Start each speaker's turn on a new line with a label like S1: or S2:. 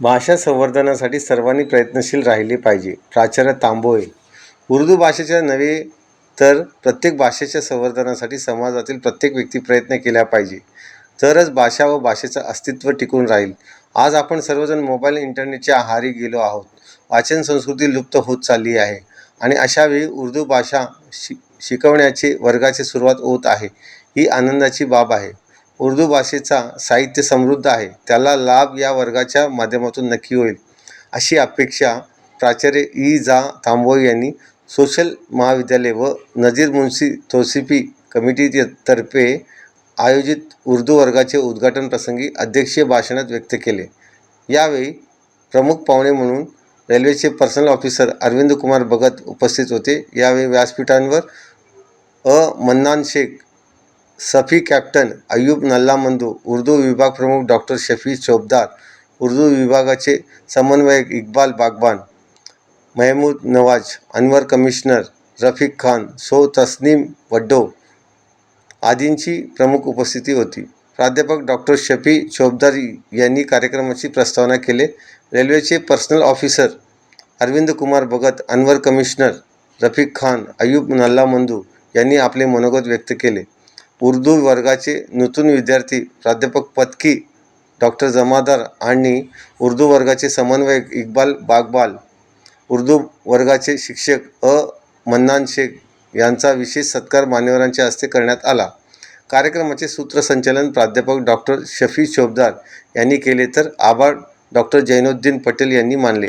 S1: भाषा संवर्धनासाठी सर्वांनी प्रयत्नशील राहिले पाहिजे. प्राचार्य तांबोळे. उर्दू भाषेच्या नव्हे तर प्रत्येक भाषेच्या संवर्धनासाठी समाजातील प्रत्येक व्यक्ती प्रयत्न केला पाहिजे. तरच भाषा व भाषेचं अस्तित्व टिकून राहील. आज आपण सर्वजण मोबाईल इंटरनेटच्या आहारी गेलो आहोत. वाचन संस्कृती लुप्त होत चालली आहे आणि अशावेळी उर्दू भाषा शि शिकवण्याचे वर्गाची सुरुवात होत आहे. ही आनंदाची बाब आहे. उर्दू भाषेचा साहित्य समृद्ध आहे. त्याला लाभ या वर्गाच्या माध्यमातून नक्की होईल. अशी अपेक्षा प्राचार्य ई जा. तांबोळे यांनी सोशल महाविद्यालय व नजीर मुन्सी तोसिपी कमिटीतर्फे आयोजित उर्दू वर्गाचे उद्घाटन प्रसंगी अध्यक्षीय भाषणात व्यक्त केले. यावेळी प्रमुख पाहुणे म्हणून रेल्वेचे पर्सनल ऑफिसर अरविंद कुमार भगत उपस्थित होते. यावेळी व्यासपीठांवर अ. मन्नान शेख सफी कॅप्टन अय्यूब नल्लामंदू उर्दू विभाग प्रमुख डॉक्टर शफी चोपदार उर्दू विभागाचे समन्वयक इक्बाल बागबान महमूद नवाज अनवर कमिशनर रफिक खान सो तस्नीम वड्डो आदींची प्रमुख उपस्थिती होती. प्राध्यापक डॉक्टर शफी चोपदार यांनी कार्यक्रमाची प्रस्तावना केले. रेल्वेचे personnel officer Arvind Kumar Bhagat Anwar commissioner Rafiq Khan Ayub Nallamandu यांनी आपले मनोगत व्यक्त केले. उर्दू वर्गाचे नूतन विद्यार्थी प्राध्यापक पत्की डॉक्टर जमादार आणि उर्दू वर्गाचे समन्वयक इक्बाल बागबाल उर्दू वर्गाचे शिक्षक अ. मन्नान शेख यांचा विशेष सत्कार मान्यवरांच्या हस्ते करण्यात आला. कार्यक्रमाचे सूत्रसंचालन प्राध्यापक डॉक्टर शफी शोभदार यांनी केले तर आभार डॉक्टर जैनुद्दीन पटेल यांनी मानले.